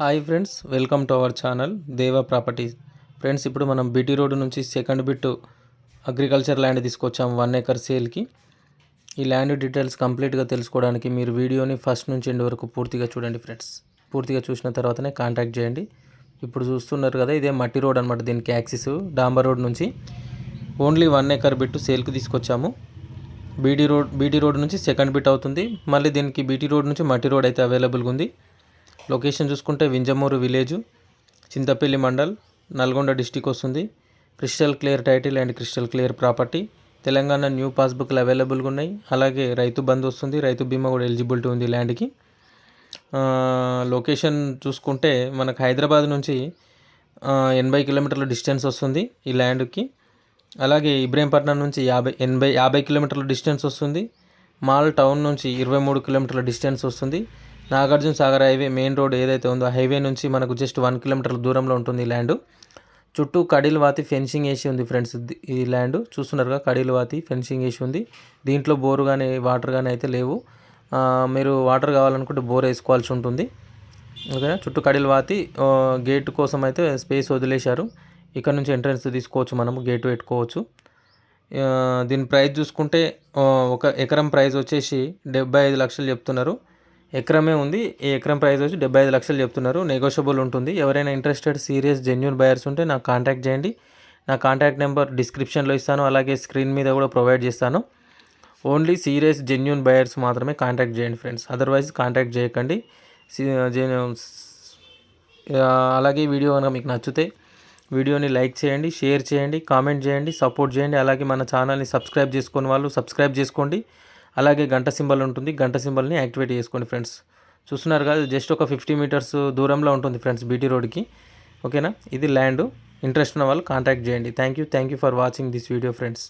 Hi friends welcome to our channel Deva properties. Friends ఇప్పుడు మనం BT road నుంచి second bit agriculture land తీసుకొచ్చాము one acre సేల్కి. ఈ ల్యాండ్ డీటెయిల్స్ కంప్లీట్గా తెలుసుకోవడానికి మీరు వీడియోని ఫస్ట్ నుంచి ఎండ్ వరకు పూర్తిగా చూడండి ఫ్రెండ్స్. పూర్తిగా చూసిన తర్వాతనే కాంటాక్ట్ చేయండి. ఇప్పుడు చూస్తున్నారు కదా ఇదే మట్టి రోడ్ అనమాట దీనికి యాక్సిస్ డాంబర్ రోడ్ నుంచి. ఓన్లీ వన్ ఏకర్ బిట్ సేల్కి తీసుకొచ్చాము. బీటీ రోడ్ బీటీ రోడ్ నుంచి సెకండ్ బిట్ అవుతుంది. మళ్ళీ దీనికి బీటీ రోడ్ నుంచి మట్టి రోడ్ అయితే అవైలబుల్గా ఉంది. లొకేషన్ చూసుకుంటే Vinjamuru village Chintapalli mandal Nalgonda district వస్తుంది. Crystal clear title and crystal clear property. Telangana new పాస్బుక్లు అవైలబుల్గా ఉన్నాయి. అలాగే రైతు బంధు వస్తుంది. రైతు బీమా కూడా ఎలిజిబిలిటీ ఉంది ల్యాండ్కి. లొకేషన్ చూసుకుంటే మనకు హైదరాబాద్ నుంచి ఎనభై కిలోమీటర్ల డిస్టెన్స్ వస్తుంది ఈ ల్యాండ్కి. అలాగే ఇబ్రహీంపట్నం నుంచి యాభై ఎనభై యాభై కిలోమీటర్ల డిస్టెన్స్ వస్తుంది. మాల్ టౌన్ నుంచి ఇరవై మూడు కిలోమీటర్ల డిస్టెన్స్ వస్తుంది. Nagarjuna Sagar highway main road ఏదైతే ఉందో హైవే నుంచి మనకు జస్ట్ వన్ కిలోమీటర్ల దూరంలో ఉంటుంది ఈ ల్యాండ్. చుట్టూ కడీలు వాతి ఫెన్సింగ్ వేసి ఉంది ఫ్రెండ్స్. ఈ ల్యాండ్ చూస్తున్నారుగా కడీలు వాతి ఫెన్సింగ్ వేసి ఉంది. దీంట్లో బోరు కానీ వాటర్ కానీ అయితే లేవు. మీరు వాటర్ కావాలనుకుంటే బోర్ వేసుకోవాల్సి ఉంటుంది. ఓకే చుట్టూ కడీలు వాతి గేట్ కోసం అయితే స్పేస్ వదిలేశారు. ఇక్కడ నుంచి ఎంట్రన్స్ తీసుకోవచ్చు మనము గేట్ పెట్టుకోవచ్చు. దీని ప్రైస్ చూసుకుంటే ఒక ఎకరం ప్రైస్ వచ్చేసి డెబ్బై ఐదు లక్షలు చెప్తున్నారు. ఎకరమే ఉంది. ఈ ఎకరం ప్రైస్ వచ్చి డెబ్బై ఐదు లక్షలు చెప్తున్నారు. నెగోషియబుల్ ఉంటుంది. ఎవరైనా ఇంట్రెస్టెడ్ సీరియస్ జెన్యున్ బయర్స్ ఉంటే నాకు కాంటాక్ట్ చేయండి. నా కాంటాక్ట్ నెంబర్ డిస్క్రిప్షన్లో ఇస్తాను. అలాగే స్క్రీన్ మీద కూడా ప్రొవైడ్ చేస్తాను. ఓన్లీ సీరియస్ జెన్యున్ బయర్స్ మాత్రమే కాంటాక్ట్ చేయండి ఫ్రెండ్స్ అదర్వైజ్ కాంటాక్ట్ చేయకండి. Uh, uh, uh, అలాగే వీడియో కనుక మీకు నచ్చితే వీడియోని లైక్ చేయండి షేర్ చేయండి కామెంట్ చేయండి సపోర్ట్ చేయండి. అలాగే మన ఛానల్ని సబ్స్క్రైబ్ చేసుకుని వాళ్ళు సబ్స్క్రైబ్ చేసుకోండి. అలాగే గంట సింబల్ ఉంటుంది. గంట సింబల్ని యాక్టివేట్ చేసుకోండి ఫ్రెండ్స్. చూస్తున్నారు కదా జస్ట్ ఒక ఫిఫ్టీ మీటర్స్ దూరంలో ఉంటుంది ఫ్రెండ్స్ బీటీ రోడ్కి. ఓకేనా? ఇది ల్యాండ్. ఇంట్రెస్ట్ ఉన్న వాళ్ళు కాంటాక్ట్ చేయండి. Thank you. Thank you for watching this video friends.